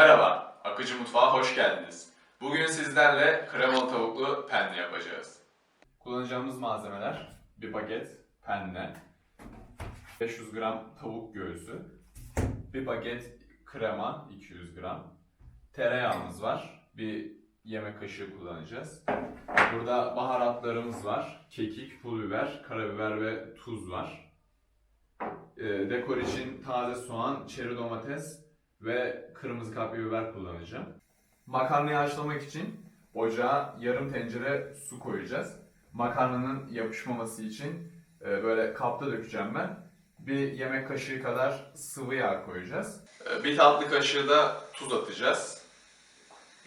Merhaba, Akıcı Mutfağa hoş geldiniz. Bugün sizlerle kremalı tavuklu penne yapacağız. Kullanacağımız malzemeler bir baget penne, 500 gram tavuk göğsü, bir baget krema 200 gram, tereyağımız var, bir yemek kaşığı kullanacağız. Burada baharatlarımız var, kekik, pul biber, karabiber ve tuz var. Ee, dekor için taze soğan, çeri domates ve kırmızı kapya biber kullanacağım. Makarnayı haşlamak için ocağa yarım tencere su koyacağız. Makarnanın yapışmaması için e, böyle kapta dökeceğim ben. Bir yemek kaşığı kadar sıvı yağ koyacağız. E, Bir tatlı kaşığı da tuz atacağız.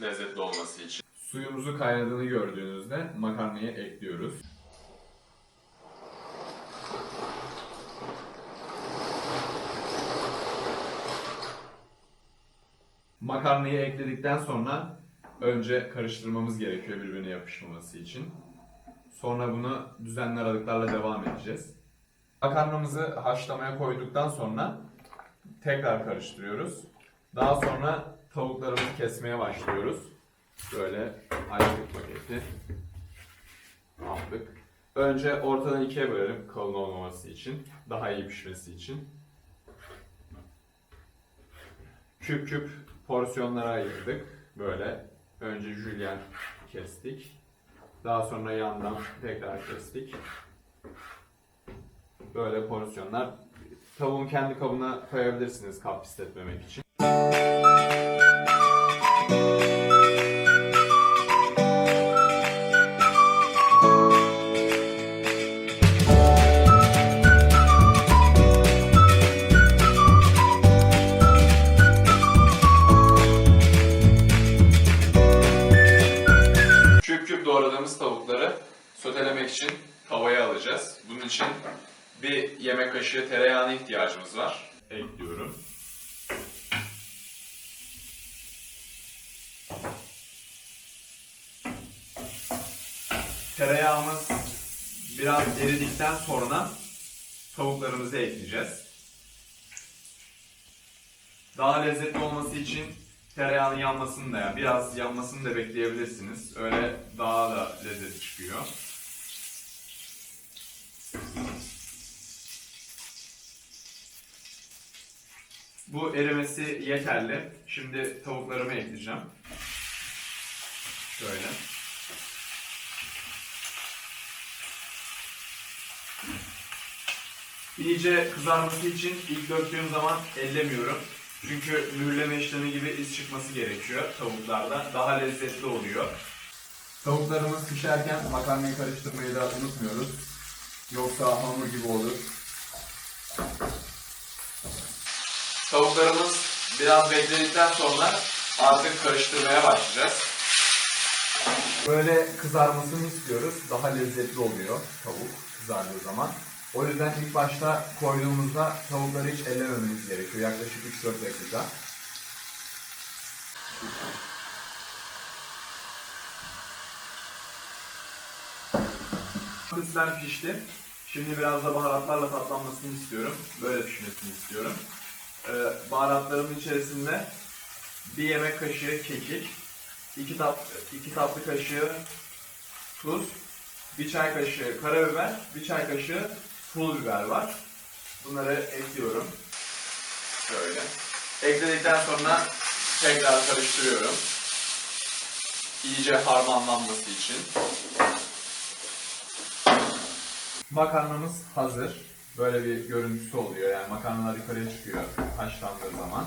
Lezzetli olması için. Suyumuzu kaynadığını gördüğünüzde makarnayı ekliyoruz. Makarnayı ekledikten sonra önce karıştırmamız gerekiyor birbirine yapışmaması için. Sonra bunu düzenli aralıklarla devam edeceğiz. Makarnamızı haşlamaya koyduktan sonra tekrar karıştırıyoruz. Daha sonra tavuklarımızı kesmeye başlıyoruz. Böyle açtık paketi. Aldık. Önce ortadan ikiye bölelim kalın olmaması için. Daha iyi pişmesi için. Küp küp porsiyonlara ayırdık. Böyle önce jülyen kestik. Daha sonra yandan tekrar kestik. Böyle porsiyonlar. Tavuğun kendi kabına koyabilirsiniz kap pisletmemek için. İçin tavaya alacağız. Bunun için bir yemek kaşığı tereyağına ihtiyacımız var. Ekliyorum. Tereyağımız biraz eridikten sonra tavuklarımızı ekleyeceğiz. Daha lezzetli olması için tereyağının yanmasını da biraz yanmasını da bekleyebilirsiniz. Öyle daha da lezzet çıkıyor. Bu erimesi yeterli. Şimdi tavuklarımı ekleyeceğim. Şöyle. İyice kızarması için ilk döktüğüm zaman ellemiyorum. Çünkü mühürleme işlemi gibi iz çıkması gerekiyor tavuklarda. Daha lezzetli oluyor. Tavuklarımız pişerken makarnayı karıştırmayı da unutmuyoruz. Yoksa hamur gibi olur. Tavuklarımız biraz bekledikten sonra artık karıştırmaya başlayacağız. Böyle kızarmasını istiyoruz. Daha lezzetli oluyor tavuk kızardığı zaman. O yüzden ilk başta koyduğumuzda tavukları hiç ellemememiz gerekiyor. Yaklaşık 3-4 dakika. Patatesler pişti. Şimdi biraz da baharatlarla tatlanmasını istiyorum. Böyle pişmesini istiyorum. Ee, baharatlarımın içerisinde bir yemek kaşığı kekik, iki, tat, iki tatlı kaşığı tuz, bir çay kaşığı karabiber, bir çay kaşığı pul biber var. Bunları ekliyorum. Şöyle. Ekledikten sonra tekrar karıştırıyorum. İyice harmanlanması için. Makarnamız hazır. Böyle bir görüntüsü oluyor yani makarnalar yukarıya çıkıyor haşlandığı zaman.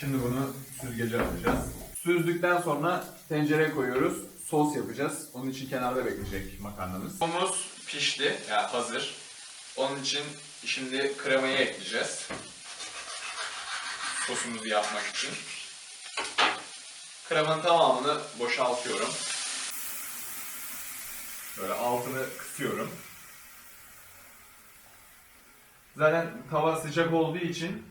Şimdi bunu süzgece alacağız. Süzdükten sonra tencereye koyuyoruz. Sos yapacağız. Onun için kenarda bekleyecek makarnamız. Sosumuz pişti. Yani hazır. Onun için şimdi kremayı ekleyeceğiz. Sosumuzu yapmak için. Kremanın tamamını boşaltıyorum. Böyle altını kısıyorum. Zaten tava sıcak olduğu için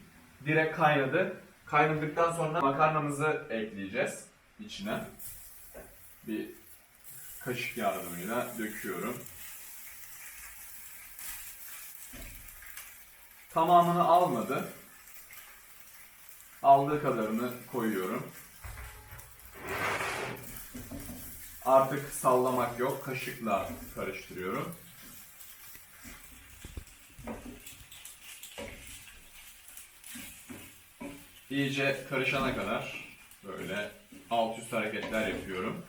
direkt kaynadı. Kaynadıktan sonra makarnamızı ekleyeceğiz içine. Bir kaşık yardımıyla döküyorum. Tamamını almadı. Aldığı kadarını koyuyorum. Artık sallamak yok. Kaşıkla karıştırıyorum. İyice karışana kadar böyle alt üst hareketler yapıyorum.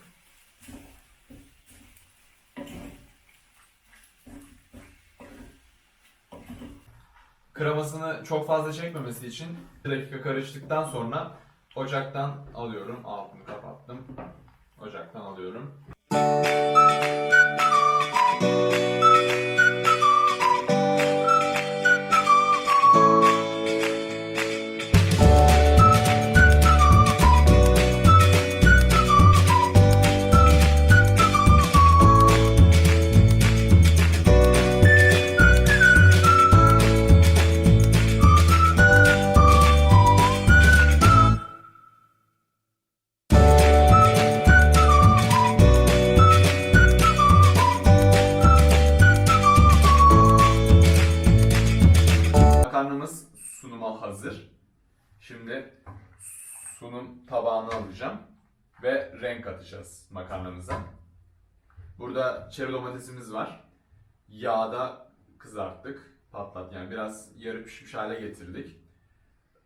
Kremasını çok fazla çekmemesi için 1 dakika karıştıktan sonra ocaktan alıyorum. Altını kapattım. Ocaktan alıyorum. Hazır. Şimdi sunum tabağını alacağım ve renk atacağız makarnamıza. Burada çeri domatesimiz var. Yağda kızarttık, patlat yani biraz yarı pişmiş hale getirdik.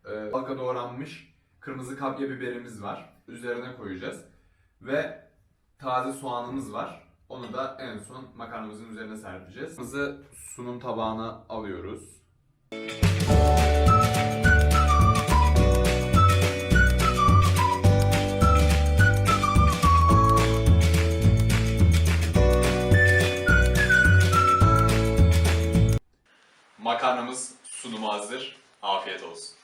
Ee, halka doğranmış kırmızı kapya biberimiz var. Üzerine koyacağız. Ve taze soğanımız var. Onu da en son makarnamızın üzerine serpeceğiz. Kırmızı sunum tabağına alıyoruz. Makarnamız sunuma hazır. Afiyet olsun.